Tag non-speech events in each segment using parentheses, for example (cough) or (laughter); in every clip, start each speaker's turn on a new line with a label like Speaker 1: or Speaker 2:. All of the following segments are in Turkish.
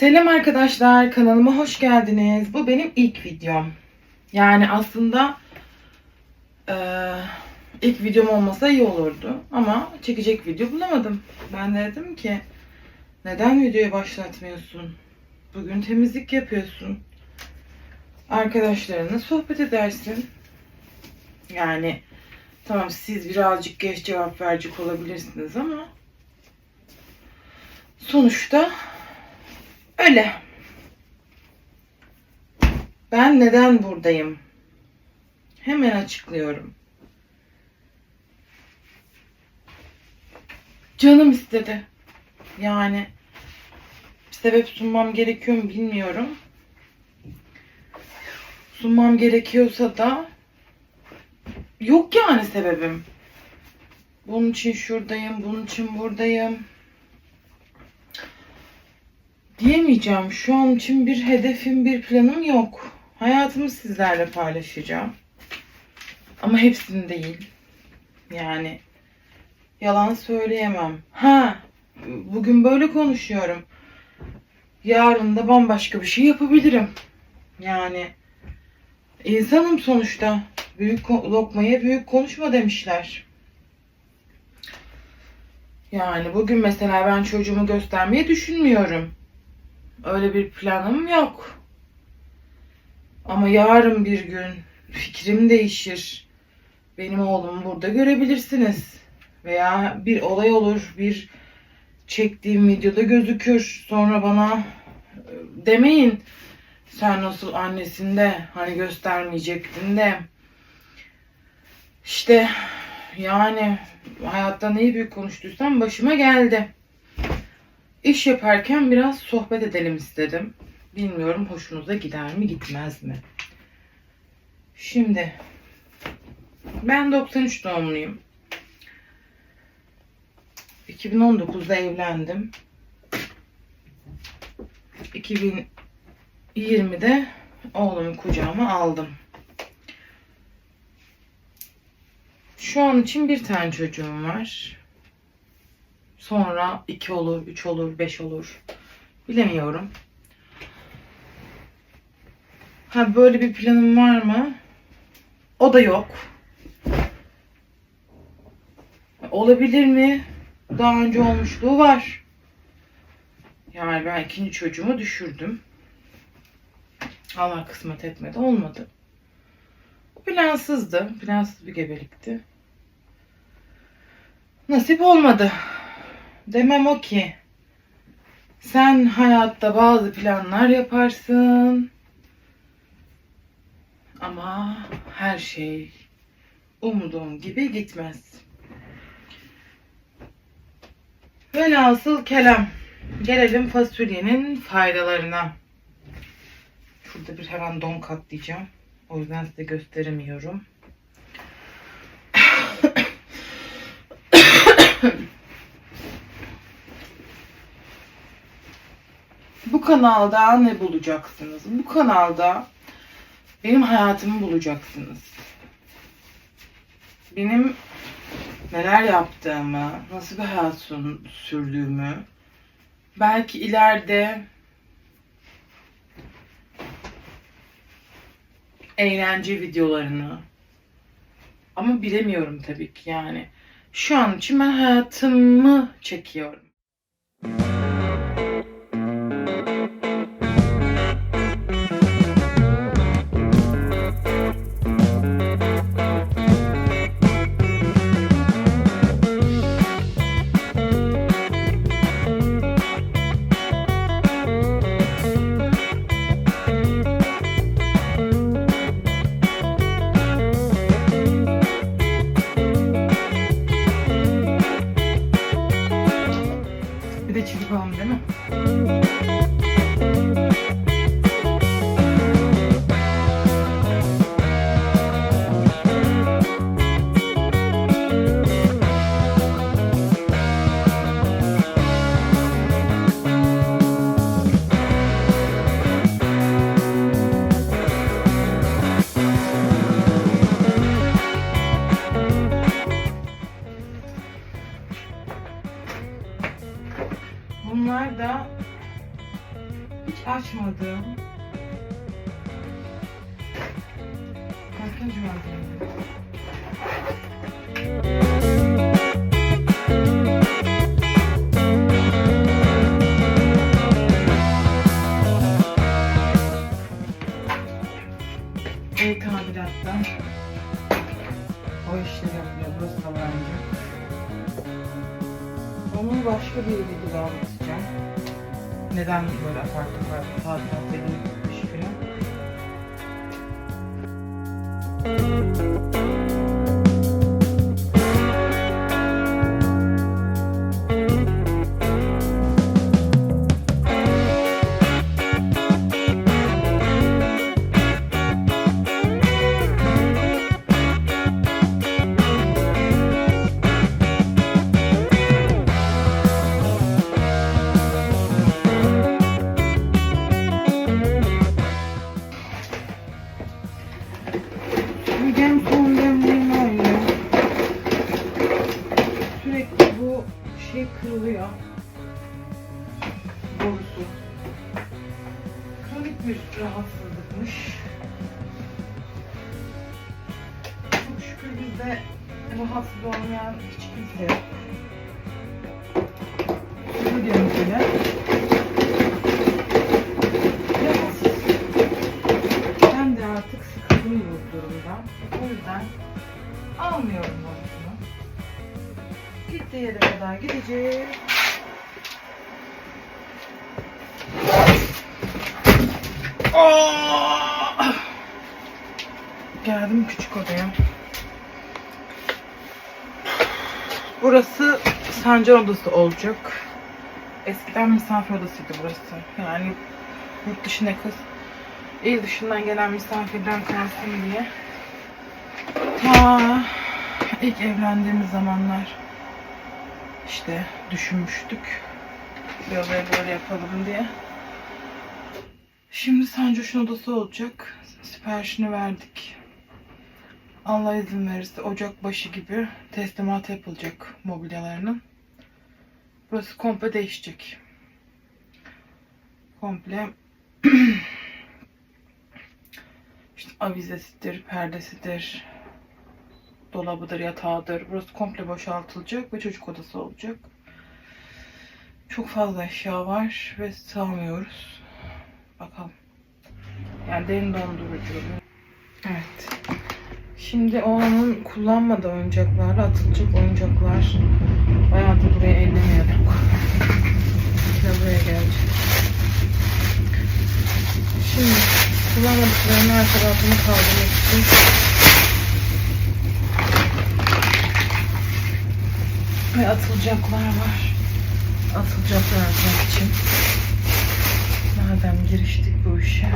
Speaker 1: Selam arkadaşlar, kanalıma hoş geldiniz. Bu benim ilk videom. Yani aslında eee, ilk videom olmasa iyi olurdu. Ama çekecek video bulamadım. Ben de dedim ki neden videoyu başlatmıyorsun? Bugün temizlik yapıyorsun. Arkadaşlarınla sohbet edersin. Yani tamam siz birazcık geç cevap verecek olabilirsiniz ama sonuçta Öyle. Ben neden buradayım? Hemen açıklıyorum. Canım istedi. Yani bir sebep sunmam gerekiyor mu bilmiyorum. Sunmam gerekiyorsa da yok yani sebebim. Bunun için şuradayım, bunun için buradayım diyemeyeceğim. Şu an için bir hedefim, bir planım yok. Hayatımı sizlerle paylaşacağım. Ama hepsini değil. Yani yalan söyleyemem. Ha, bugün böyle konuşuyorum. Yarın da bambaşka bir şey yapabilirim. Yani insanım sonuçta. Büyük lokmaya büyük konuşma demişler. Yani bugün mesela ben çocuğumu göstermeyi düşünmüyorum. Öyle bir planım yok. Ama yarın bir gün fikrim değişir. Benim oğlumu burada görebilirsiniz. Veya bir olay olur, bir çektiğim videoda gözükür. Sonra bana e, demeyin sen nasıl annesinde hani göstermeyecektin de. İşte yani hayatta neyi büyük konuştuysam başıma geldi. İş yaparken biraz sohbet edelim istedim. Bilmiyorum hoşunuza gider mi gitmez mi? Şimdi ben 93 doğumluyum. 2019'da evlendim. 2020'de oğlumu kucağıma aldım. Şu an için bir tane çocuğum var. Sonra 2 olur, 3 olur, 5 olur. Bilemiyorum. Ha böyle bir planım var mı? O da yok. Olabilir mi? Daha önce olmuşluğu var. Yani ben ikinci çocuğumu düşürdüm. Allah kısmet etmedi. Olmadı. Plansızdı. Plansız bir gebelikti. Nasip olmadı. Demem o ki sen hayatta bazı planlar yaparsın ama her şey umduğun gibi gitmez. Velhasıl kelam. Gelelim fasulyenin faydalarına. Şurada bir hemen don katlayacağım. O yüzden size gösteremiyorum. Bu kanalda ne bulacaksınız? Bu kanalda benim hayatımı bulacaksınız. Benim neler yaptığımı, nasıl bir hayat sürdüğümü, belki ileride eğlence videolarını ama bilemiyorum tabii ki yani. Şu an için ben hayatımı çekiyorum. Bir Başka bir videoda anlatacağım. Neden böyle apar topar tadilat edilmiş falan. Midem şey kırılıyor. Borusu. Kronik bir rahatsızlıkmış. Çok şükür bizde rahatsız olmayan hiç kimse yok. Ne diyorum böyle? Ben de artık sıkıldım bu durumdan. O yüzden almıyorum borusunu. Gittiği yere kadar gideceğiz. Aa! Geldim küçük odaya. Burası Sancar odası olacak. Eskiden misafir odasıydı burası. Yani yurt dışına kız il dışından gelen misafirden kalsın diye. Ta ilk evlendiğimiz zamanlar işte düşünmüştük. Böyle böyle yapalım diye. Şimdi Sancoş'un odası olacak. Siparişini verdik. Allah izin verirse Ocak başı gibi teslimat yapılacak mobilyalarının. Burası komple değişecek. Komple (clears throat) işte avizesidir, perdesidir, dolabıdır, yatağıdır. Burası komple boşaltılacak ve çocuk odası olacak. Çok fazla eşya var ve sığamıyoruz. Bakalım. Yani derin dondurucu. Evet. Şimdi oğlanın kullanmadığı oyuncaklarla atılacak oyuncaklar. Bayağıdır buraya ellemiyorduk. İşte buraya gelecek. Şimdi kullanmadıklarını tarafını kaldırmak için ve atılacaklar var. Atılacaklar için. Madem giriştik bu işe.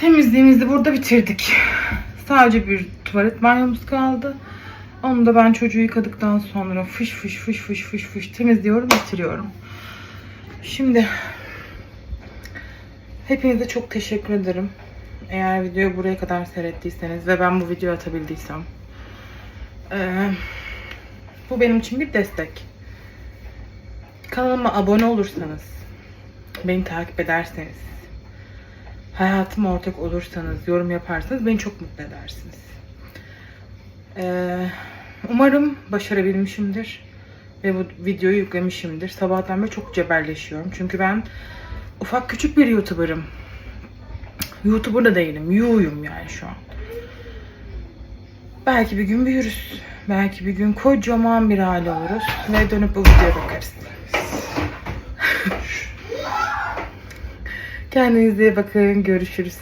Speaker 1: Temizliğimizi burada bitirdik. Sadece bir tuvalet banyomuz kaldı. Onu da ben çocuğu yıkadıktan sonra fış fış fış fış fış fış temizliyorum, bitiriyorum. Şimdi hepinize çok teşekkür ederim. Eğer videoyu buraya kadar seyrettiyseniz ve ben bu videoyu atabildiysem. eee, bu benim için bir destek. Kanalıma abone olursanız, beni takip ederseniz, hayatıma ortak olursanız, yorum yaparsanız beni çok mutlu edersiniz. Ee, umarım başarabilmişimdir ve bu videoyu yüklemişimdir. Sabahtan beri çok cebelleşiyorum. Çünkü ben ufak küçük bir YouTuber'ım. YouTuber da değilim. Yu'yum yani şu an. Belki bir gün büyürüz. Belki bir gün kocaman bir aile oluruz. Ve dönüp bu videoya bakarız. Kendinize bakın. Görüşürüz.